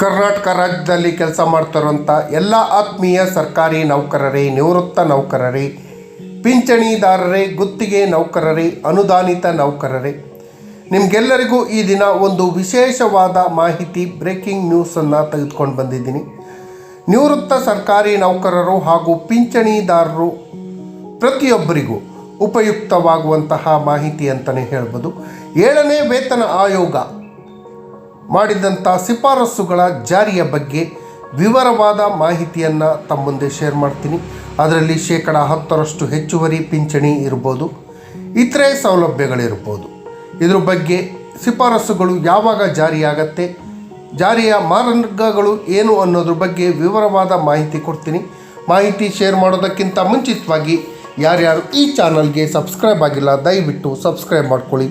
ಕರ್ನಾಟಕ ರಾಜ್ಯದಲ್ಲಿ ಕೆಲಸ ಮಾಡ್ತಿರುವಂಥ ಎಲ್ಲ ಆತ್ಮೀಯ ಸರ್ಕಾರಿ ನೌಕರರೇ, ನಿವೃತ್ತ ನೌಕರರೇ, ಪಿಂಚಣಿದಾರರೇ, ಗುತ್ತಿಗೆ ನೌಕರರೇ, ಅನುದಾನಿತ ನೌಕರರೇ. ನಿಮಗೆಲ್ಲರಿಗೂ ಈ ದಿನ ಒಂದು ವಿಶೇಷವಾದ ಮಾಹಿತಿ, ಬ್ರೇಕಿಂಗ್ ನ್ಯೂಸನ್ನು ತೆಗೆದುಕೊಂಡು ಬಂದಿದ್ದೀನಿ. ನಿವೃತ್ತ ಸರ್ಕಾರಿ ನೌಕರರು ಹಾಗೂ ಪಿಂಚಣಿದಾರರು ಪ್ರತಿಯೊಬ್ಬರಿಗೂ ಉಪಯುಕ್ತವಾಗುವಂತಹ ಮಾಹಿತಿ ಅಂತಲೇ ಹೇಳ್ಬೋದು. ಏಳನೇ ವೇತನ ಆಯೋಗ ಮಾಡಿದಂಥ ಶಿಫಾರಸುಗಳ ಜಾರಿಯ ಬಗ್ಗೆ ವಿವರವಾದ ಮಾಹಿತಿಯನ್ನು ತಮ್ಮ ಮುಂದೆ ಶೇರ್ ಮಾಡ್ತೀನಿ. ಅದರಲ್ಲಿ ಶೇಕಡ ಹತ್ತರಷ್ಟು ಹೆಚ್ಚುವರಿ ಪಿಂಚಣಿ ಇರ್ಬೋದು, ಇತರೆ ಸೌಲಭ್ಯಗಳಿರ್ಬೋದು. ಇದ್ರ ಬಗ್ಗೆ ಶಿಫಾರಸ್ಸುಗಳು ಯಾವಾಗ ಜಾರಿಯಾಗತ್ತೆ, ಜಾರಿಯ ಮಾರ್ಗಗಳು ಏನು ಅನ್ನೋದ್ರ ಬಗ್ಗೆ ವಿವರವಾದ ಮಾಹಿತಿ ಕೊಡ್ತೀನಿ. ಮಾಹಿತಿ ಶೇರ್ ಮಾಡೋದಕ್ಕಿಂತ ಮುಂಚಿತವಾಗಿ ಯಾರ್ಯಾರು ಈ ಚಾನಲ್ಗೆ ಸಬ್ಸ್ಕ್ರೈಬ್ ಆಗಿಲ್ಲ, ದಯವಿಟ್ಟು ಸಬ್ಸ್ಕ್ರೈಬ್ ಮಾಡ್ಕೊಳ್ಳಿ.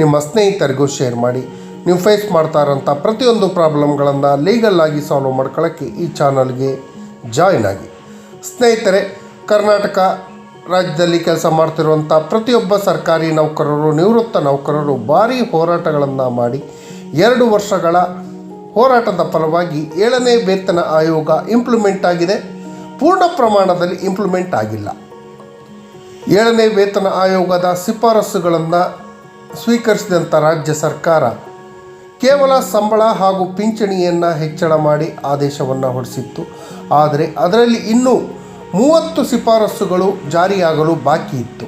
ನಿಮ್ಮ ಸ್ನೇಹಿತರಿಗೂ ಶೇರ್ ಮಾಡಿ. ನೀವು ಫೇಸ್ ಮಾಡ್ತಾ ಇರೋಂಥ ಪ್ರತಿಯೊಂದು ಪ್ರಾಬ್ಲಮ್ಗಳನ್ನು ಲೀಗಲ್ ಆಗಿ ಸಾಲ್ವ್ ಮಾಡ್ಕೊಳ್ಳೋಕ್ಕೆ ಈ ಚಾನಲ್ಗೆ ಜಾಯ್ನ್ ಆಗಿ. ಸ್ನೇಹಿತರೆ, ಕರ್ನಾಟಕ ರಾಜ್ಯದಲ್ಲಿ ಕೆಲಸ ಮಾಡ್ತಿರುವಂಥ ಪ್ರತಿಯೊಬ್ಬ ಸರ್ಕಾರಿ ನೌಕರರು, ನಿವೃತ್ತ ನೌಕರರು ಭಾರೀ ಹೋರಾಟಗಳನ್ನು ಮಾಡಿ ಎರಡು ವರ್ಷಗಳ ಹೋರಾಟದ ಫಲವಾಗಿ ಏಳನೇ ವೇತನ ಆಯೋಗ ಇಂಪ್ಲಿಮೆಂಟ್ ಆಗಿದೆ. ಪೂರ್ಣ ಪ್ರಮಾಣದಲ್ಲಿ ಇಂಪ್ಲಿಮೆಂಟ್ ಆಗಿಲ್ಲ. ಏಳನೇ ವೇತನ ಆಯೋಗದ ಶಿಫಾರಸುಗಳನ್ನು ಸ್ವೀಕರಿಸಿದಂಥ ರಾಜ್ಯ ಸರ್ಕಾರ ಕೇವಲ ಸಂಬಳ ಹಾಗೂ ಪಿಂಚಣಿಯನ್ನು ಹೆಚ್ಚಳ ಮಾಡಿ ಆದೇಶವನ್ನು ಹೊರಡಿಸಿತ್ತು. ಆದರೆ ಅದರಲ್ಲಿ ಇನ್ನೂ ಮೂವತ್ತು ಶಿಫಾರಸ್ಸುಗಳು ಜಾರಿಯಾಗಲು ಬಾಕಿ ಇತ್ತು.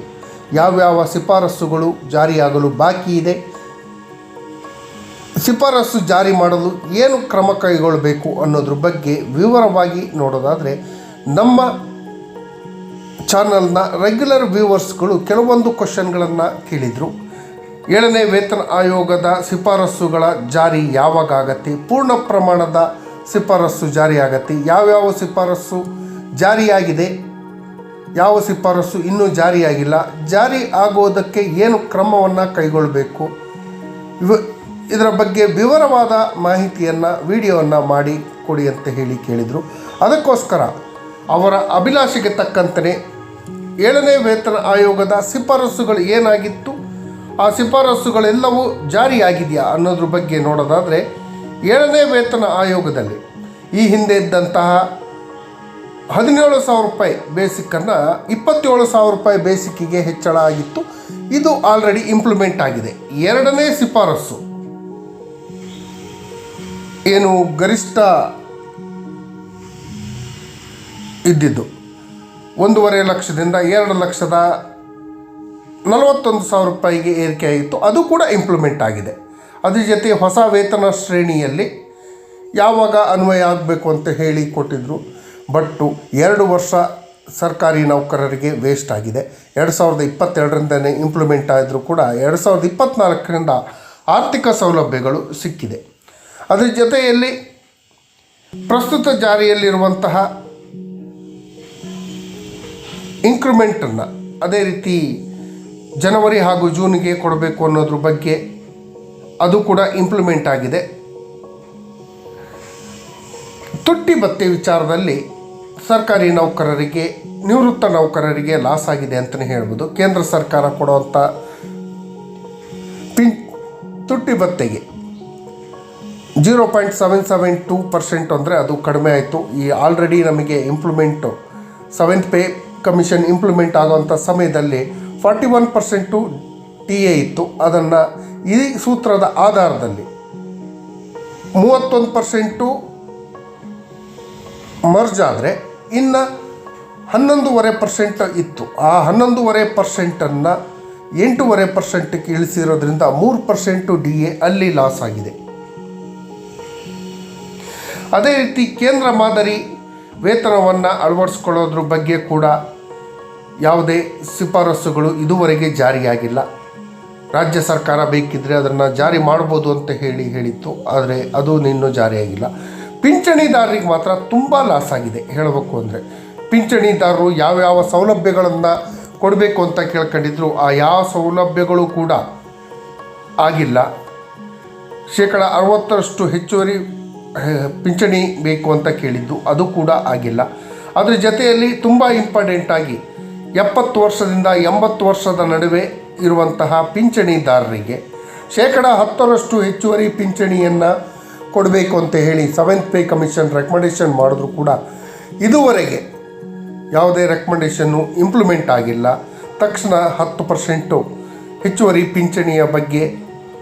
ಯಾವ್ಯಾವ ಶಿಫಾರಸ್ಸುಗಳು ಜಾರಿಯಾಗಲು ಬಾಕಿ ಇದೆ? ಶಿಫಾರಸು ಜಾರಿ ಮಾಡಲು ಏನು ಕ್ರಮ ಕೈಗೊಳ್ಳಬೇಕು ಅನ್ನೋದ್ರ ಬಗ್ಗೆ ವಿವರವಾಗಿ ನೋಡೋದಾದರೆ, ನಮ್ಮ ಚಾನಲ್ನ ರೆಗ್ಯುಲರ್ ವ್ಯೂವರ್ಸ್ಗಳು ಕೆಲವೊಂದು ಕ್ವಶನ್ಗಳನ್ನು ಕೇಳಿದರು. ಏಳನೇ ವೇತನ ಆಯೋಗದ ಶಿಫಾರಸ್ಸುಗಳ ಜಾರಿ ಯಾವಾಗ ಆಗತ್ತೆ ಪೂರ್ಣ ಪ್ರಮಾಣದ ಶಿಫಾರಸ್ಸು ಜಾರಿ ಆಗತ್ತೆ ಯಾವ್ಯಾವ ಶಿಫಾರಸ್ಸು ಜಾರಿಯಾಗಿದೆ? ಯಾವ ಶಿಫಾರಸು ಇನ್ನೂ ಜಾರಿಯಾಗಿಲ್ಲ. ಜಾರಿ ಆಗೋದಕ್ಕೆ ಏನು ಕ್ರಮವನ್ನು ಕೈಗೊಳ್ಳಬೇಕು ಇವ, ಇದರ ಬಗ್ಗೆ ವಿವರವಾದ ಮಾಹಿತಿಯನ್ನು ವಿಡಿಯೋವನ್ನು ಮಾಡಿ ಕೊಡಿ ಅಂತ ಹೇಳಿ ಕೇಳಿದರು. ಅದಕ್ಕೋಸ್ಕರ ಅವರ ಅಭಿಲಾಷೆಗೆ ತಕ್ಕಂತೆ ಏಳನೇ ವೇತನ ಆಯೋಗದ ಶಿಫಾರಸುಗಳು ಏನಾಗಿತ್ತು? ಆ ಶಿಫಾರಸುಗಳೆಲ್ಲವೂ ಜಾರಿಯಾಗಿದೆಯಾ ಅನ್ನೋದ್ರ ಬಗ್ಗೆ ನೋಡೋದಾದರೆ ಏಳನೇ ವೇತನ ಆಯೋಗದಲ್ಲಿ ಈ ಹಿಂದೆ ಇದ್ದಂತಹ ಹದಿನೇಳು ಸಾವಿರ ರೂಪಾಯಿ ಬೇಸಿಕ್ಕನ್ನು ಇಪ್ಪತ್ತೇಳು ಸಾವಿರ ರೂಪಾಯಿ ಬೇಸಿಕ್ಕಿಗೆ ಹೆಚ್ಚಳ ಆಗಿತ್ತು. ಇದು ಆಲ್ರೆಡಿ ಇಂಪ್ಲಿಮೆಂಟ್ ಆಗಿದೆ. ಎರಡನೇ ಶಿಫಾರಸ್ಸು ಏನು ಗರಿಷ್ಠ ಇದ್ದಿದ್ದು. ಒಂದೂವರೆ ಲಕ್ಷದಿಂದ ಎರಡು ಲಕ್ಷದ ನಲವತ್ತೊಂದು ಸಾವಿರ ರೂಪಾಯಿಗೆ ಏರಿಕೆ ಆಗಿತ್ತು. ಅದು ಕೂಡ ಇಂಪ್ಲಿಮೆಂಟ್ ಆಗಿದೆ. ಅದ್ರ ಜೊತೆ ಹೊಸ ವೇತನ ಶ್ರೇಣಿಯಲ್ಲಿ ಯಾವಾಗ ಅನ್ವಯ ಆಗಬೇಕು ಅಂತ ಹೇಳಿ ಕೊಟ್ಟಿದ್ದರು ಬಟ್ಟು ಎರಡು ವರ್ಷ ಸರ್ಕಾರಿ ನೌಕರರಿಗೆ ವೇಸ್ಟ್ ಆಗಿದೆ. ಎರಡು ಸಾವಿರದ ಇಪ್ಪತ್ತೆರಡರಿಂದನೇ ಇಂಪ್ಲಿಮೆಂಟ್ ಆದರೂ ಕೂಡ ಎರಡು ಸಾವಿರದ ಇಪ್ಪತ್ತ್ನಾಲ್ಕರಿಂದ ಆರ್ಥಿಕ ಸೌಲಭ್ಯಗಳು ಸಿಕ್ಕಿದೆ. ಅದರ ಜೊತೆಯಲ್ಲಿ ಪ್ರಸ್ತುತ ಜಾರಿಯಲ್ಲಿರುವಂತಹ ಇಂಕ್ರಿಮೆಂಟನ್ನು ಅದೇ ರೀತಿ ಜನವರಿ ಹಾಗೂ ಜೂನ್ಗೆ ಕೊಡಬೇಕು ಅನ್ನೋದ್ರ ಬಗ್ಗೆ ಅದು ಕೂಡ ಇಂಪ್ಲಿಮೆಂಟ್ ಆಗಿದೆ. ತುಟ್ಟಿ ಭತ್ತೆ ವಿಚಾರದಲ್ಲಿ ಸರ್ಕಾರಿ ನೌಕರರಿಗೆ, ನಿವೃತ್ತ ನೌಕರರಿಗೆ ಲಾಸ್ ಆಗಿದೆ ಅಂತಲೇ ಹೇಳ್ಬೋದು. ಕೇಂದ್ರ ಸರ್ಕಾರ ಕೊಡುವಂಥ ಪಿನ್ ತುಟ್ಟಿ ಭತ್ತೆಗೆ zero point seven seven two percent ಅಂದರೆ ಅದು ಕಡಿಮೆ ಆಯಿತು. ಈ ಆಲ್ರೆಡಿ ನಮಗೆ implement seventh pay commission implement ಆಗುವಂಥ ಸಮಯದಲ್ಲಿ forty one percent T A ಇತ್ತು. ಅದನ್ನು ಈ ಸೂತ್ರದ ಆಧಾರದಲ್ಲಿ ಮೂವತ್ತೊಂದು ಪರ್ಸೆಂಟು ಮರ್ಜ್ ಆದರೆ ಇನ್ನು ಹನ್ನೊಂದೂವರೆ ಪರ್ಸೆಂಟ್ ಇತ್ತು. ಆ ಹನ್ನೊಂದೂವರೆ ಪರ್ಸೆಂಟನ್ನು ಎಂಟೂವರೆ ಪರ್ಸೆಂಟ್ಗೆ ಇಳಿಸಿರೋದ್ರಿಂದ ಮೂರು ಪರ್ಸೆಂಟು ಡಿ ಎ ಅಲ್ಲಿ ಲಾಸ್ ಆಗಿದೆ. ಅದೇ ರೀತಿ ಕೇಂದ್ರ ಮಾದರಿ ವೇತನವನ್ನು ಅಳವಡಿಸ್ಕೊಳ್ಳೋದ್ರ ಬಗ್ಗೆ ಕೂಡ ಯಾವುದೇ ಶಿಫಾರಸುಗಳು ಇದುವರೆಗೆ ಜಾರಿಯಾಗಿಲ್ಲ. ರಾಜ್ಯ ಸರ್ಕಾರ ಬೇಕಿದ್ದರೆ ಅದನ್ನು ಜಾರಿ ಮಾಡ್ಬೋದು ಅಂತ ಹೇಳಿ ಹೇಳಿತ್ತು. ಆದರೆ ಅದು ಇನ್ನೂ ಜಾರಿಯಾಗಿಲ್ಲ. ಪಿಂಚಣಿದಾರರಿಗೆ ಮಾತ್ರ ತುಂಬ ಲಾಸ್ ಆಗಿದೆ. ಹೇಳಬೇಕು ಅಂದರೆ ಪಿಂಚಣಿದಾರರು ಯಾವ್ಯಾವ ಸೌಲಭ್ಯಗಳನ್ನು ಕೊಡಬೇಕು ಅಂತ ಕೇಳ್ಕೊಂಡಿದ್ರು, ಆ ಯಾವ ಸೌಲಭ್ಯಗಳು ಕೂಡ ಆಗಿಲ್ಲ. ಶೇಕಡ ಅರವತ್ತರಷ್ಟು ಹೆಚ್ಚುವರಿ ಪಿಂಚಣಿ ಬೇಕು ಅಂತ ಕೇಳಿದ್ದು ಅದು ಕೂಡ ಆಗಿಲ್ಲ. ಅದರ ಜೊತೆಯಲ್ಲಿ ತುಂಬ ಇಂಪಾರ್ಟೆಂಟಾಗಿ ಎಪ್ಪತ್ತು ವರ್ಷದಿಂದ ಎಂಬತ್ತು ವರ್ಷದ ನಡುವೆ ಇರುವಂತಹ ಪಿಂಚಣಿದಾರರಿಗೆ ಶೇಕಡ ಹತ್ತರಷ್ಟು ಹೆಚ್ಚುವರಿ ಪಿಂಚಣಿಯನ್ನು ಕೊಡಬೇಕು ಅಂತ ಹೇಳಿ ಸೆವೆಂತ್ ಪೇ ಕಮಿಷನ್ ರೆಕಮೆಂಡೇಷನ್ ಮಾಡಿದ್ರು ಕೂಡ ಇದುವರೆಗೆ ಯಾವುದೇ ರೆಕಮೆಂಡೇಷನ್ನು ಇಂಪ್ಲಿಮೆಂಟ್ ಆಗಿಲ್ಲ. ತಕ್ಷಣ ಹತ್ತು ಪರ್ಸೆಂಟು ಹೆಚ್ಚುವರಿ ಪಿಂಚಣಿಯ ಬಗ್ಗೆ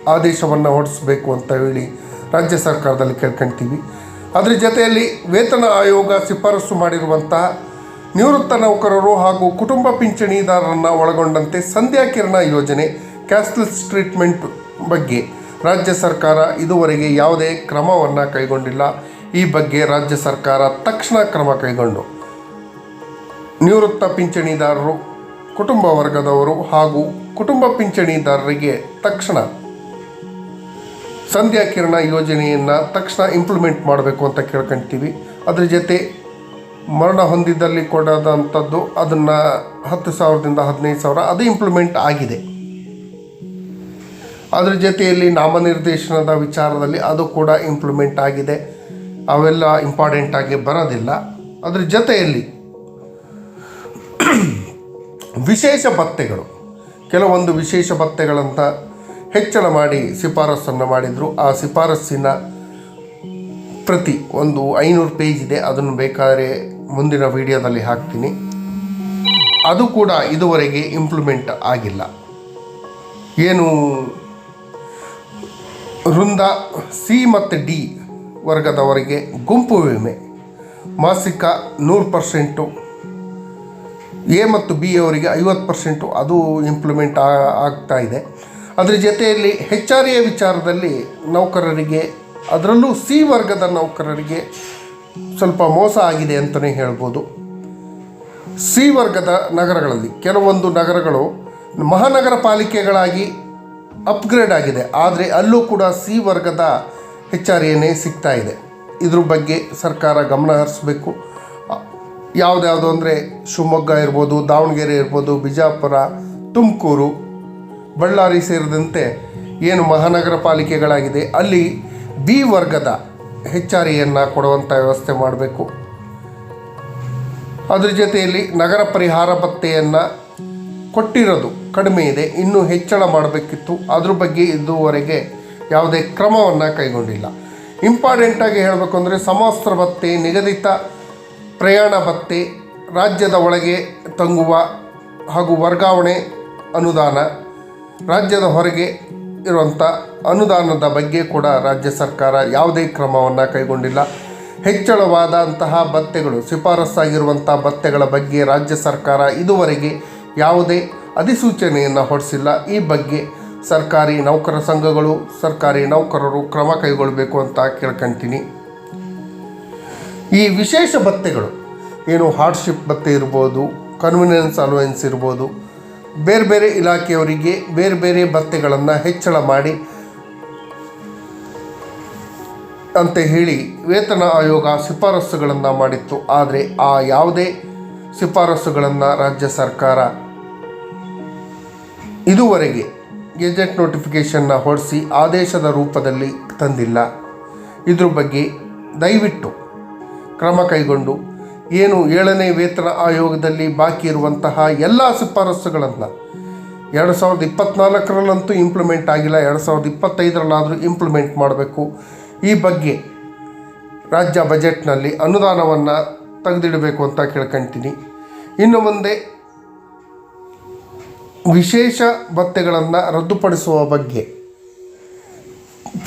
ಆದೇಶವನ್ನು ಹೊರಡಿಸಬೇಕು ಅಂತ ಹೇಳಿ ರಾಜ್ಯ ಸರ್ಕಾರದಲ್ಲಿ ಕೇಳ್ಕೊಳ್ತೀವಿ ಅದರ ಜೊತೆಯಲ್ಲಿ ವೇತನ ಆಯೋಗ ಶಿಫಾರಸು ಮಾಡಿರುವಂತಹ ನಿವೃತ್ತ ನೌಕರರು ಹಾಗೂ ಕುಟುಂಬ ಪಿಂಚಣಿದಾರರನ್ನು ಒಳಗೊಂಡಂತೆ ಸಂಧ್ಯಾ ಕಿರಣ ಯೋಜನೆ ಕ್ಯಾಶ್ಲೆಸ್ ಟ್ರೀಟ್ಮೆಂಟ್ ಬಗ್ಗೆ ರಾಜ್ಯ ಸರ್ಕಾರ ಇದುವರೆಗೆ ಯಾವುದೇ ಕ್ರಮವನ್ನು ಕೈಗೊಂಡಿಲ್ಲ. ಈ ಬಗ್ಗೆ ರಾಜ್ಯ ಸರ್ಕಾರ ತಕ್ಷಣ ಕ್ರಮ ಕೈಗೊಂಡು. ನಿವೃತ್ತ ಪಿಂಚಣಿದಾರರು, ಕುಟುಂಬ ವರ್ಗದವರು ಹಾಗೂ ಕುಟುಂಬ ಪಿಂಚಣಿದಾರರಿಗೆ ತಕ್ಷಣ ಸಂಧ್ಯಾ ಕಿರಣ ಯೋಜನೆಯನ್ನು ತಕ್ಷಣ ಇಂಪ್ಲಿಮೆಂಟ್ ಮಾಡಬೇಕು ಅಂತ ಕೇಳ್ಕೊಂತೀವಿ ಅದರ ಜೊತೆ ಮರಣ ಹೊಂದಿದ್ದಲ್ಲಿ ಕೊಡದಂಥದ್ದು ಅದನ್ನು ಹತ್ತು ಸಾವಿರದಿಂದ ಹದಿನೈದು ಸಾವಿರ ಅದು ಇಂಪ್ಲಿಮೆಂಟ್ ಆಗಿದೆ. ಅದರ ಜೊತೆಯಲ್ಲಿ ನಾಮನಿರ್ದೇಶನದ ವಿಚಾರದಲ್ಲಿ ಅದು ಕೂಡ ಇಂಪ್ಲಿಮೆಂಟ್ ಆಗಿದೆ. ಅವೆಲ್ಲ ಇಂಪಾರ್ಟೆಂಟ್ ಆಗಿ ಬರೋದಿಲ್ಲ. ಅದ್ರ ಜೊತೆಯಲ್ಲಿ ವಿಶೇಷ ಭತ್ತೆಗಳು ಕೆಲವೊಂದು ವಿಶೇಷ ಭತ್ತೆಗಳಂತ ಹೆಚ್ಚಳ ಮಾಡಿ ಶಿಫಾರಸ್ಸನ್ನು ಮಾಡಿದರು. ಆ ಶಿಫಾರಸ್ಸಿನ ಪ್ರತಿ ಒಂದು ಐನೂರು ಪೇಜ್ ಇದೆ. ಅದನ್ನು ಬೇಕಾದರೆ ಮುಂದಿನ ವಿಡಿಯೋದಲ್ಲಿ ಹಾಕ್ತೀನಿ. ಅದು ಕೂಡ ಇದುವರೆಗೆ ಇಂಪ್ಲಿಮೆಂಟ್ ಆಗಿಲ್ಲ. ಏನು? ವೃಂದ ಸಿ ಮತ್ತು ಡಿ ವರ್ಗದವರಿಗೆ ಗುಂಪು ವಿಮೆ. ಮಾಸಿಕ ನೂರು ಪರ್ಸೆಂಟು. ಎ ಮತ್ತು ಬಿ ಅವರಿಗೆ ಐವತ್ತು ಪರ್ಸೆಂಟು. ಅದು ಇಂಪ್ಲಿಮೆಂಟ್ ಆಗ್ತಾ ಇದೆ. ಅದರ ಜೊತೆಯಲ್ಲಿ ಹೆಚ್ ಆರ್ ವಿಚಾರದಲ್ಲಿ ನೌಕರರಿಗೆ, ಅದರಲ್ಲೂ ಸಿ ವರ್ಗದ ನೌಕರರಿಗೆ ಸ್ವಲ್ಪ ಮೋಸ ಆಗಿದೆ ಅಂತಲೇ ಹೇಳ್ಬೋದು. ಸಿ ವರ್ಗದ ನಗರಗಳಲ್ಲಿ ಕೆಲವೊಂದು ನಗರಗಳು ಮಹಾನಗರ ಪಾಲಿಕೆಗಳಾಗಿ ಅಪ್ಗ್ರೇಡ್ ಆಗಿದೆ. ಆದರೆ ಅಲ್ಲೂ ಕೂಡ ಸಿ ವರ್ಗದ ಹೆಚ್ಚಾರಿಯೇ ಸಿಗ್ತಾ ಇದೆ. ಇದ್ರ ಬಗ್ಗೆ ಸರ್ಕಾರ ಗಮನ ಹರಿಸ್ಬೇಕು. ಯಾವುದ್ಯಾವುದು ಅಂದರೆ ಶಿವಮೊಗ್ಗ ಇರ್ಬೋದು, ದಾವಣಗೆರೆ ಇರ್ಬೋದು, ಬಿಜಾಪುರ, ತುಮಕೂರು, ಬಳ್ಳಾರಿ ಸೇರಿದಂತೆ ಏನು ಮಹಾನಗರ ಪಾಲಿಕೆಗಳಾಗಿದೆ. ಅಲ್ಲಿ ಬಿ ವರ್ಗದ ಹೆಚ್ಚಾರಿಯನ್ನು ಕೊಡುವಂಥ ವ್ಯವಸ್ಥೆ ಮಾಡಬೇಕು. ಅದ್ರ ಜೊತೆಯಲ್ಲಿ ನಗರ ಪರಿಹಾರ ಭತ್ತೆಯನ್ನು ಕೊಟ್ಟಿರೋದು ಕಡಿಮೆ ಇದೆ, ಇನ್ನೂ ಹೆಚ್ಚಳ ಮಾಡಬೇಕಿತ್ತು. ಅದ್ರ ಬಗ್ಗೆ ಇದುವರೆಗೆ ಯಾವುದೇ ಕ್ರಮವನ್ನು ಕೈಗೊಂಡಿಲ್ಲ. ಇಂಪಾರ್ಟೆಂಟಾಗಿ ಹೇಳಬೇಕು ಅಂದರೆ ಸಮವಸ್ತ್ರ ಭತ್ಯೆ ನಿಗದಿತ ಪ್ರಯಾಣ ಭತ್ತೆ, ರಾಜ್ಯದ ಒಳಗೆ ತಂಗುವ ಹಾಗೂ ವರ್ಗಾವಣೆ ಅನುದಾನ, ರಾಜ್ಯದ ಹೊರಗೆ ಇರುವಂಥ ಅನುದಾನದ ಬಗ್ಗೆ ಕೂಡ ರಾಜ್ಯ ಸರ್ಕಾರ ಯಾವುದೇ ಕ್ರಮವನ್ನು ಕೈಗೊಂಡಿಲ್ಲ. ಹೆಚ್ಚಳವಾದಂತಹ ಭತ್ಯೆಗಳು ಶಿಫಾರಸ್ಸಾಗಿರುವಂಥ ಭತ್ಯೆಗಳ ಬಗ್ಗೆ ರಾಜ್ಯ ಸರ್ಕಾರ ಇದುವರೆಗೆ ಯಾವುದೇ ಅಧಿಸೂಚನೆಯನ್ನು ಹೊರಡಿಸಿಲ್ಲ ಈ ಬಗ್ಗೆ ಸರ್ಕಾರಿ ನೌಕರ ಸಂಘಗಳು, ಸರ್ಕಾರಿ ನೌಕರರು ಕ್ರಮ ಕೈಗೊಳ್ಳಬೇಕು ಅಂತ ಕೇಳ್ಕೊಂತೀನಿ. ಈ ವಿಶೇಷ ಭತ್ಯೆಗಳು ಏನು ಹಾರ್ಡ್ಶಿಪ್ ಭತ್ತೆ ಇರ್ಬೋದು ಕನ್ವಿನಿಯನ್ಸ್ ಅಲೋಯೆನ್ಸ್ ಇರ್ಬೋದು ಬೇರೆ ಬೇರೆ ಇಲಾಖೆಯವರಿಗೆ ಬೇರೆ ಬೇರೆ ಭತ್ಯೆಗಳನ್ನು ಹೆಚ್ಚಳ ಮಾಡಿ ಅಂತ ಹೇಳಿ ವೇತನ ಆಯೋಗ ಶಿಫಾರಸುಗಳನ್ನು ಮಾಡಿತ್ತು. ಆದರೆ ಆ ಯಾವುದೇ ಶಿಫಾರಸುಗಳನ್ನು ರಾಜ್ಯ ಸರ್ಕಾರ ಇದುವರೆಗೆ ಗೆಜೆಟ್ ನೋಟಿಫಿಕೇಷನ್ನ ಹೊರಡಿಸಿ ಆದೇಶದ ರೂಪದಲ್ಲಿ ತಂದಿಲ್ಲ. ಇದ್ರ ಬಗ್ಗೆ ದಯವಿಟ್ಟು ಕ್ರಮ ಕೈಗೊಂಡು ಏನು ಏಳನೇ ವೇತನ ಆಯೋಗದಲ್ಲಿ ಬಾಕಿ ಇರುವಂತಹ ಎಲ್ಲ ಶಿಫಾರಸುಗಳನ್ನು? ಎರಡು ಸಾವಿರದ ಇಪ್ಪತ್ತ್ನಾಲ್ಕರಲ್ಲಂತೂ ಇಂಪ್ಲಿಮೆಂಟ್ ಆಗಿಲ್ಲ, ಎರಡು ಸಾವಿರದ ಇಪ್ಪತ್ತೈದರಲ್ಲಾದರೂ ಇಂಪ್ಲಿಮೆಂಟ್ ಮಾಡಬೇಕು. ಈ ಬಗ್ಗೆ ರಾಜ್ಯ ಬಜೆಟ್ನಲ್ಲಿ ಅನುದಾನವನ್ನು ತೆಗೆದಿಡಬೇಕು ಅಂತ ಕೇಳ್ಕೊತೀನಿ. ಇನ್ನು ಮುಂದೆ ವಿಶೇಷ ಭತ್ಯೆಗಳನ್ನು ರದ್ದುಪಡಿಸುವ ಬಗ್ಗೆ.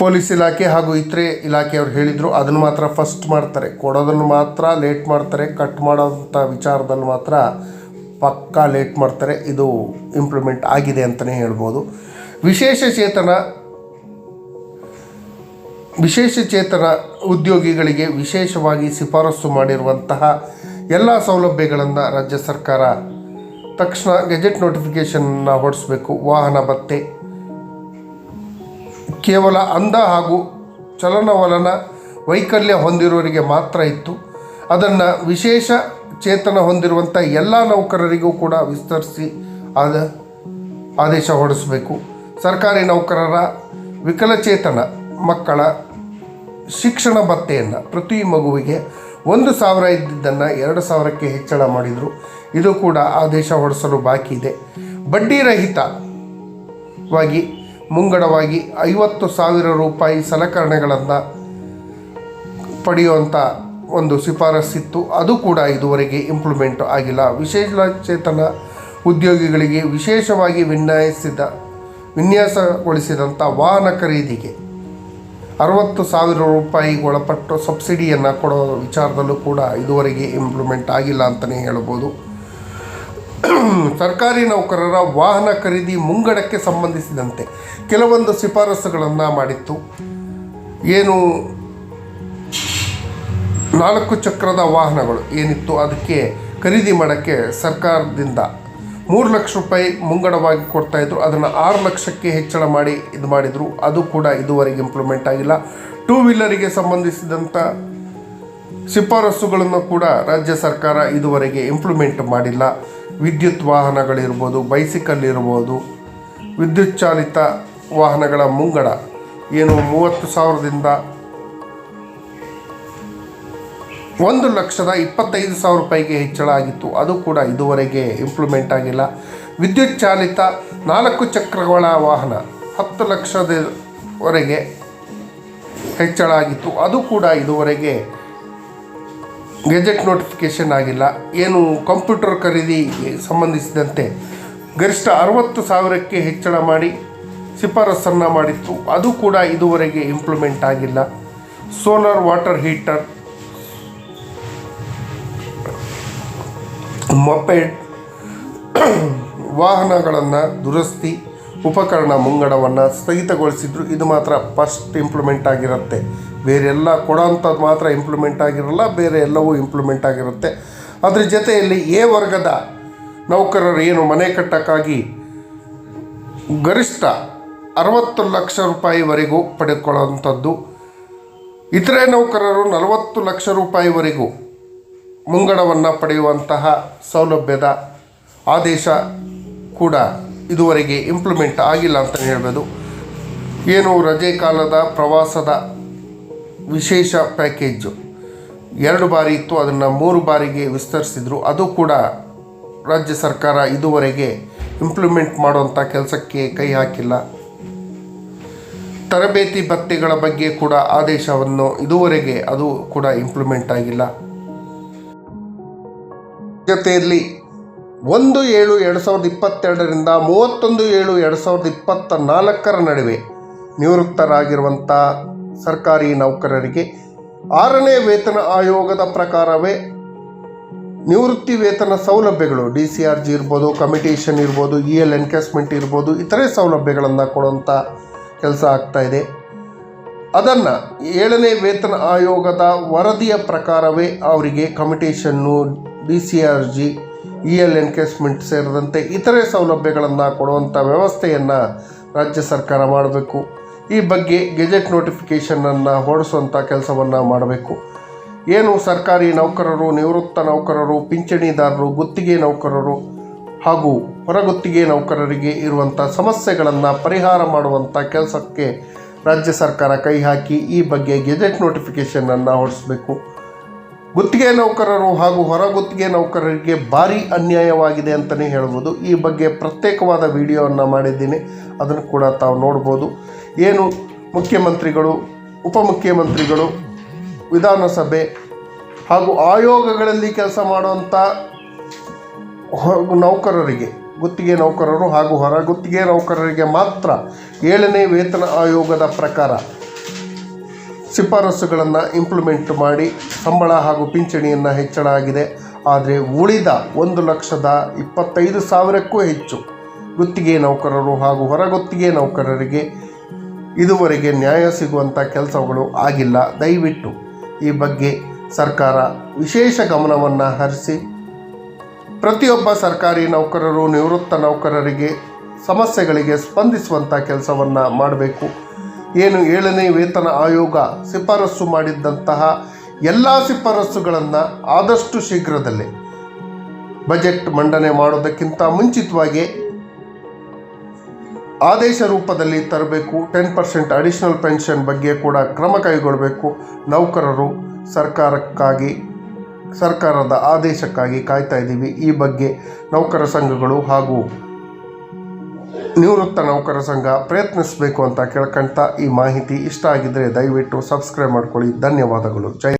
ಪೊಲೀಸ್ ಇಲಾಖೆ ಹಾಗೂ ಇತರೆ ಇಲಾಖೆಯವರು ಹೇಳಿದರು, ಅದನ್ನು ಮಾತ್ರ ಫಸ್ಟ್ ಮಾಡ್ತಾರೆ. ಕೊಡೋದನ್ನು ಮಾತ್ರ ಲೇಟ್ ಮಾಡ್ತಾರೆ, ಕಟ್ ಮಾಡೋಂಥ ವಿಚಾರದಲ್ಲಿ ಮಾತ್ರ ಪಕ್ಕಾ ಲೇಟ್ ಮಾಡ್ತಾರೆ. ಇದು ಇಂಪ್ಲಿಮೆಂಟ್ ಆಗಿದೆ ಅಂತಲೇ ಹೇಳ್ಬೋದು. ವಿಶೇಷ ಚೇತನ ವಿಶೇಷ ಚೇತನ ಉದ್ಯೋಗಿಗಳಿಗೆ ವಿಶೇಷವಾಗಿ ಶಿಫಾರಸು ಮಾಡಿರುವಂತಹ ಎಲ್ಲ ಸೌಲಭ್ಯಗಳನ್ನು ರಾಜ್ಯ ಸರ್ಕಾರ ತಕ್ಷಣ ಗೆಜೆಟ್ ನೋಟಿಫಿಕೇಷನ್ನ ಹೊರಡಿಸ್ಬೇಕು ವಾಹನ ಭತ್ಯೆ ಕೇವಲ ಅಂಧ ಹಾಗೂ ಚಲನವಲನ ವೈಕಲ್ಯ ಹೊಂದಿರುವವರಿಗೆ ಮಾತ್ರ ಇತ್ತು. ಅದನ್ನು ವಿಶೇಷ ಚೇತನ ಹೊಂದಿರುವಂಥ ಎಲ್ಲ ನೌಕರರಿಗೂ ಕೂಡ ವಿಸ್ತರಿಸಿ ಆದ ಆದೇಶ ಹೊರಡಿಸಬೇಕು. ಸರ್ಕಾರಿ ನೌಕರರ ವಿಕಲಚೇತನ ಮಕ್ಕಳ ಶಿಕ್ಷಣ ಭತ್ತೆಯನ್ನು ಪ್ರತಿ ಮಗುವಿಗೆ ಒಂದು ಸಾವಿರ ಇದ್ದಿದ್ದನ್ನು ಎರಡು ಸಾವಿರಕ್ಕೆ ಹೆಚ್ಚಳ ಮಾಡಿದರು. ಇದು ಕೂಡ ಆದೇಶ ಹೊರಡಿಸಲು ಬಾಕಿ ಇದೆ. ಬಡ್ಡಿ ರಹಿತವಾಗಿ ಮುಂಗಡವಾಗಿ ಐವತ್ತು ಸಾವಿರ ರೂಪಾಯಿ ಸಲಕರಣೆಗಳನ್ನು ಪಡೆಯುವಂಥ ಒಂದು ಶಿಫಾರಸ್ಸಿತ್ತು. ಅದು ಕೂಡ ಇದುವರೆಗೆ ಇಂಪ್ಲಿಮೆಂಟ್ ಆಗಿಲ್ಲ. ವಿಶೇಷಚೇತನ ಉದ್ಯೋಗಿಗಳಿಗೆ ವಿಶೇಷವಾಗಿ ವಿನ್ಯಾಸಿದ ವಿನ್ಯಾಸಗೊಳಿಸಿದಂಥ ವಾಹನ ಖರೀದಿಗೆ ಅರವತ್ತು ಸಾವಿರ ರೂಪಾಯಿ ಒಳಪಟ್ಟು ಸಬ್ಸಿಡಿಯನ್ನು ಕೊಡೋ ವಿಚಾರದಲ್ಲೂ ಕೂಡ ಇದುವರೆಗೆ ಇಂಪ್ಲಿಮೆಂಟ್ ಆಗಿಲ್ಲ ಅಂತಲೇ ಹೇಳ್ಬೋದು. ಸರ್ಕಾರಿ ನೌಕರರ ವಾಹನ ಖರೀದಿ ಮುಂಗಡಕ್ಕೆ ಸಂಬಂಧಿಸಿದಂತೆ ಕೆಲವೊಂದು ಶಿಫಾರಸುಗಳನ್ನು ಮಾಡಿತ್ತು. ಏನು ನಾಲ್ಕು ಚಕ್ರದ ವಾಹನಗಳು ಏನಿತ್ತು ಅದಕ್ಕೆ ಖರೀದಿ ಮಾಡೋಕ್ಕೆ ಸರ್ಕಾರದಿಂದ ಮೂರು ಲಕ್ಷ ರೂಪಾಯಿ ಮುಂಗಡವಾಗಿ ಕೊಡ್ತಾಯಿದ್ರು ಅದನ್ನು ಆರು ಲಕ್ಷಕ್ಕೆ ಹೆಚ್ಚಳ ಮಾಡಿ ಇದು ಮಾಡಿದರು. ಅದು ಕೂಡ ಇದುವರೆಗೆ ಇಂಪ್ಲಿಮೆಂಟ್ ಆಗಿಲ್ಲ. ಟೂ ವೀಲರಿಗೆ ಸಂಬಂಧಿಸಿದಂಥ ಶಿಫಾರಸುಗಳನ್ನು ಕೂಡ ರಾಜ್ಯ ಸರ್ಕಾರ ಇದುವರೆಗೆ ಇಂಪ್ಲಿಮೆಂಟ್ ಮಾಡಿಲ್ಲ. ವಿದ್ಯುತ್ ವಾಹನಗಳಿರ್ಬೋದು ಬೈಸಿಕಲ್ ಇರ್ಬೋದು ವಿದ್ಯುತ್ ಚಾಲಿತ ವಾಹನಗಳ ಮುಂಗಡ. ಏನು ಮೂವತ್ತು ಸಾವಿರದಿಂದ ಒಂದು ಲಕ್ಷದ ಇಪ್ಪತ್ತೈದು ಸಾವಿರ ರೂಪಾಯಿಗೆ ಹೆಚ್ಚಳ ಆಗಿತ್ತು. ಅದು ಕೂಡ ಇದುವರೆಗೆ ಇಂಪ್ಲಿಮೆಂಟ್ ಆಗಿಲ್ಲ. ವಿದ್ಯುತ್ ಚಾಲಿತ ನಾಲ್ಕು ಚಕ್ರಗಳ ವಾಹನ ಹತ್ತು ಲಕ್ಷದವರೆಗೆ ಹೆಚ್ಚಳ ಆಗಿತ್ತು. ಅದು ಕೂಡ ಇದುವರೆಗೆ ಗೆಜೆಟ್ ನೋಟಿಫಿಕೇಷನ್ ಆಗಿಲ್ಲ. ಏನು ಕಂಪ್ಯೂಟರ್ ಖರೀದಿಗೆ ಸಂಬಂಧಿಸಿದಂತೆ ಗರಿಷ್ಠ ಅರವತ್ತು ಸಾವಿರಕ್ಕೆ ಹೆಚ್ಚಳ ಮಾಡಿ ಶಿಫಾರಸನ್ನು ಮಾಡಿತ್ತು. ಅದು ಕೂಡ ಇದುವರೆಗೆ ಇಂಪ್ಲಿಮೆಂಟ್ ಆಗಿಲ್ಲ. ಸೋಲಾರ್ ವಾಟರ್ ಹೀಟರ್ ಮೊಪೆಡ್ ವಾಹನಗಳನ್ನು ದುರಸ್ತಿ ಉಪಕರಣ ಮುಂಗಡವನ್ನು ಸ್ಥಗಿತಗೊಳಿಸಿದ್ರು. ಇದು ಮಾತ್ರ ಫಸ್ಟ್ ಇಂಪ್ಲಿಮೆಂಟ್ ಆಗಿರುತ್ತೆ. ಬೇರೆಲ್ಲ ಕೊಡೋಂಥದ್ದು ಮಾತ್ರ ಇಂಪ್ಲಿಮೆಂಟ್ ಆಗಿರಲ್ಲ, ಬೇರೆ ಎಲ್ಲವೂ ಇಂಪ್ಲಿಮೆಂಟ್ ಆಗಿರುತ್ತೆ. ಅದ್ರ ಜೊತೆಯಲ್ಲಿ ಎ ವರ್ಗದ ನೌಕರರು ಏನು ಮನೆ ಕಟ್ಟಕ್ಕಾಗಿ ಗರಿಷ್ಠ ಅರವತ್ತು ಲಕ್ಷ ರೂಪಾಯಿವರೆಗೂ ಪಡೆದುಕೊಳ್ಳುವಂಥದ್ದು. ಇತರೆ ನೌಕರರು ನಲವತ್ತು ಲಕ್ಷ ರೂಪಾಯಿವರೆಗೂ ಮುಂಗಡವನ್ನು ಪಡೆಯುವಂತಹ ಸೌಲಭ್ಯದ ಆದೇಶ ಕೂಡ ಇದುವರೆಗೆ ಇಂಪ್ಲಿಮೆಂಟ್ ಆಗಿಲ್ಲ ಅಂತ ಹೇಳ್ಬೋದು. ಏನು ರಜೆ ಕಾಲದ ಪ್ರವಾಸದ ವಿಶೇಷ ಪ್ಯಾಕೇಜು ಎರಡು ಬಾರಿ ಇತ್ತು, ಅದನ್ನು ಮೂರು ಬಾರಿಗೆ ವಿಸ್ತರಿಸಿದ್ರು. ಅದು ಕೂಡ ರಾಜ್ಯ ಸರ್ಕಾರ ಇದುವರೆಗೆ ಇಂಪ್ಲಿಮೆಂಟ್ ಮಾಡುವಂಥ ಕೆಲಸಕ್ಕೆ ಕೈ ಹಾಕಿಲ್ಲ. ತರಬೇತಿ ಭತ್ಯೆಗಳ ಬಗ್ಗೆ ಕೂಡ ಆದೇಶವನ್ನು ಇದುವರೆಗೆ ಅದು ಕೂಡ ಇಂಪ್ಲಿಮೆಂಟ್ ಆಗಿಲ್ಲ. ಜೊತೆಯಲ್ಲಿ ಒಂದು ಏಳು ಎರಡು ಸಾವಿರದ ಇಪ್ಪತ್ತೆರಡರಿಂದ ಮೂವತ್ತೊಂದು ಏಳು ಎರಡು ಸಾವಿರದ ಇಪ್ಪತ್ತ ನಾಲ್ಕರ ನಡುವೆ ನಿವೃತ್ತರಾಗಿರುವಂಥ ಸರ್ಕಾರಿ ನೌಕರರಿಗೆ ಆರನೇ ವೇತನ ಆಯೋಗದ ಪ್ರಕಾರವೇ ನಿವೃತ್ತಿ ವೇತನ ಸೌಲಭ್ಯಗಳು ಡಿ ಸಿ ಆರ್ ಜಿ ಇರ್ಬೋದು ಕಮಿಟೇಷನ್ ಇರ್ಬೋದು ಇ ಎಲ್ ಎನ್ಕೇಸ್ಮೆಂಟ್ ಇರ್ಬೋದು, ಇತರೆ ಸೌಲಭ್ಯಗಳನ್ನು ಕೊಡುವಂಥ ಕೆಲಸ ಆಗ್ತಾಯಿದೆ ಅದನ್ನು ಏಳನೇ ವೇತನ ಆಯೋಗದ ವರದಿಯ ಪ್ರಕಾರವೇ ಅವರಿಗೆ ಕಮಿಟೇಷನ್ನು D C R G E L encashment ಸೇರಿದಂತೆ ಇತರೆ ಸೌಲಭ್ಯಗಳನ್ನು ಕೊಡುವಂಥ ವ್ಯವಸ್ಥೆಯನ್ನು ರಾಜ್ಯ ಸರ್ಕಾರ ಮಾಡಬೇಕು. ಈ ಬಗ್ಗೆ ಗೆಜೆಟ್ ನೋಟಿಫಿಕೇಷನನ್ನು ಹೊರಡಿಸುವಂಥ ಕೆಲಸವನ್ನು ಮಾಡಬೇಕು. ಏನು ಸರ್ಕಾರಿ ನೌಕರರು, ನಿವೃತ್ತ ನೌಕರರು, ಪಿಂಚಣಿದಾರರು, ಗುತ್ತಿಗೆ ನೌಕರರು ಹಾಗೂ ಹೊರಗುತ್ತಿಗೆ ನೌಕರರಿಗೆ ಇರುವಂಥ ಸಮಸ್ಯೆಗಳನ್ನು ಪರಿಹಾರ ಮಾಡುವಂಥ ಕೆಲಸಕ್ಕೆ ರಾಜ್ಯ ಸರ್ಕಾರ ಕೈ ಹಾಕಿ ಈ ಬಗ್ಗೆ ಗೆಜೆಟ್ ನೋಟಿಫಿಕೇಷನನ್ನು ಹೊರಡಿಸಬೇಕು. ಗುತ್ತಿಗೆ ನೌಕರರು ಹಾಗೂ ಹೊರಗುತ್ತಿಗೆ ನೌಕರರಿಗೆ ಭಾರಿ ಅನ್ಯಾಯವಾಗಿದೆ ಅಂತಲೇ ಹೇಳ್ಬೋದು. ಈ ಬಗ್ಗೆ ಪ್ರತ್ಯೇಕವಾದ ವಿಡಿಯೋವನ್ನು ಮಾಡಿದ್ದೀನಿ. ಅದನ್ನು ಕೂಡ ತಾವು ನೋಡ್ಬೋದು. ಏನು ಮುಖ್ಯಮಂತ್ರಿಗಳು, ಉಪಮುಖ್ಯಮಂತ್ರಿಗಳು, ವಿಧಾನಸಭೆ ಹಾಗೂ ಆಯೋಗಗಳಲ್ಲಿ ಕೆಲಸ ಮಾಡುವಂಥ ನೌಕರರಿಗೆ, ಗುತ್ತಿಗೆ ನೌಕರರು ಹಾಗೂ ಹೊರಗುತ್ತಿಗೆ ನೌಕರರಿಗೆ ಮಾತ್ರ ಏಳನೇ ವೇತನ ಆಯೋಗದ ಪ್ರಕಾರ ಶಿಫಾರಸುಗಳನ್ನು ಇಂಪ್ಲಿಮೆಂಟ್ ಮಾಡಿ ಸಂಬಳ ಹಾಗೂ ಪಿಂಚಣಿಯನ್ನು ಹೆಚ್ಚಳ ಆಗಿದೆ. ಆದರೆ ಉಳಿದ ಒಂದು ಲಕ್ಷದ ಇಪ್ಪತ್ತೈದು ಸಾವಿರಕ್ಕೂ ಹೆಚ್ಚು ಗುತ್ತಿಗೆ ನೌಕರರು ಹಾಗೂ ಹೊರಗುತ್ತಿಗೆ ನೌಕರರಿಗೆ ಇದುವರೆಗೆ ನ್ಯಾಯ ಸಿಗುವಂಥ ಕೆಲಸಗಳು ಆಗಿಲ್ಲ. ದಯವಿಟ್ಟು ಈ ಬಗ್ಗೆ ಸರ್ಕಾರ ವಿಶೇಷ ಗಮನವನ್ನು ಹರಿಸಿ. ಪ್ರತಿಯೊಬ್ಬ ಸರ್ಕಾರಿ ನೌಕರರು ನಿವೃತ್ತ ನೌಕರರಿಗೆ ಸಮಸ್ಯೆಗಳಿಗೆ ಸ್ಪಂದಿಸುವಂಥ ಕೆಲಸವನ್ನು ಮಾಡಬೇಕು. ಏನು ಏಳನೇ ವೇತನ ಆಯೋಗ ಶಿಫಾರಸು ಮಾಡಿದ್ದಂತಹ ಎಲ್ಲ ಶಿಫಾರಸುಗಳನ್ನು ಆದಷ್ಟು ಶೀಘ್ರದಲ್ಲೇ ಬಜೆಟ್ ಮಂಡನೆ ಮಾಡೋದಕ್ಕಿಂತ ಮುಂಚಿತವಾಗಿ ಆದೇಶ ರೂಪದಲ್ಲಿ ತರಬೇಕು. ಟೆನ್ ಪರ್ಸೆಂಟ್ ಅಡಿಷನಲ್ ಪೆನ್ಷನ್ ಬಗ್ಗೆ ಕೂಡ ಕ್ರಮ ಕೈಗೊಳ್ಳಬೇಕು. ನೌಕರರು ಸರ್ಕಾರಕ್ಕಾಗಿ, ಸರ್ಕಾರದ ಆದೇಶಕ್ಕಾಗಿ ಕಾಯ್ತಾ ಇದ್ದೀವಿ. ಈ ಬಗ್ಗೆ ನೌಕರ ಸಂಘಗಳು ಹಾಗೂ ನಿವೃತ್ತ ನೌಕರ ಸಂಘ ಪ್ರಯತ್ನಿಸಬೇಕು ಅಂತ ಕೇಳ್ಕೊಳ್ತಾ ಈ ಮಾಹಿತಿ ಇಷ್ಟ ಆಗಿದ್ದರೆ ದಯವಿಟ್ಟು ಸಬ್ಸ್ಕ್ರೈಬ್ ಮಾಡ್ಕೊಳ್ಳಿ. ಧನ್ಯವಾದಗಳು. ಜೈ